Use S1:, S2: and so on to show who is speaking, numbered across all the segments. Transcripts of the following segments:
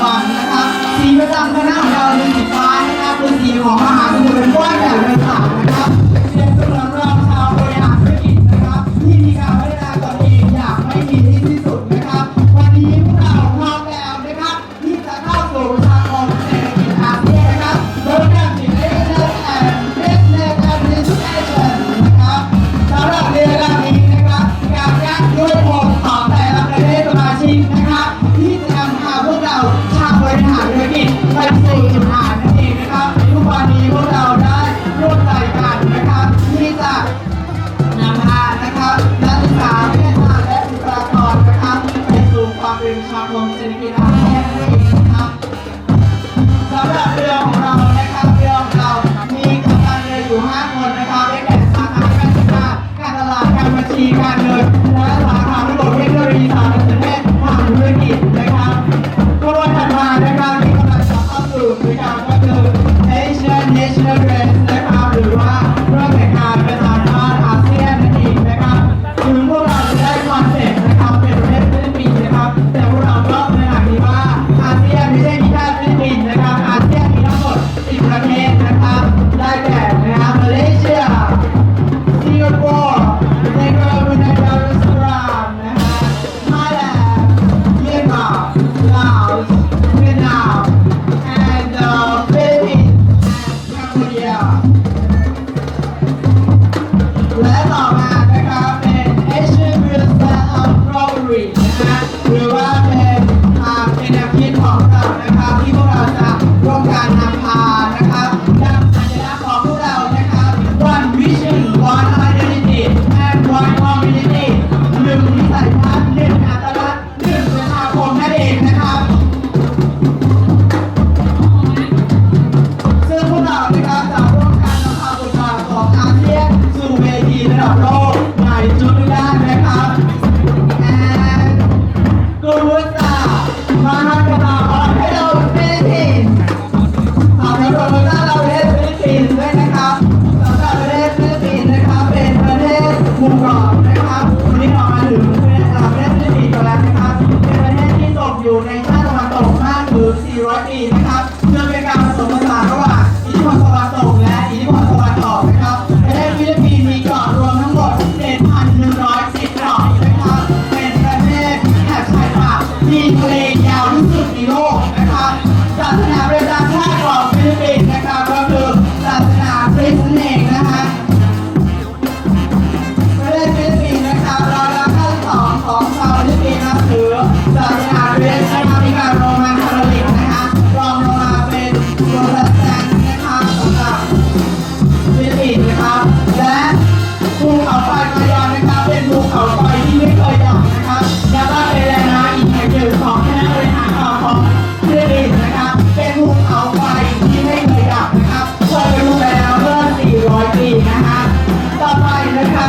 S1: วันนะครั
S2: สีประจำคณะของเราคือสีฟ้านะครัเป็นสีของมหาสมุทรเป็นก้อนใหญ่ Hallelujah.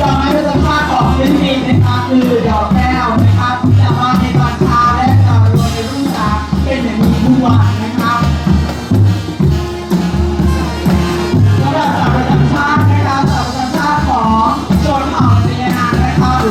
S2: ดอกไม้ประจำภาคของพื้นดินนะครัคือดอกแก้นะครับมาในตอนเช้าและตอนรวมในรุ่งสางเป็นอย่างมีมานนะครับสำหรับดอระจำภานะครับดอกระจำภาของชนเผ่าเซยนานะครับหรื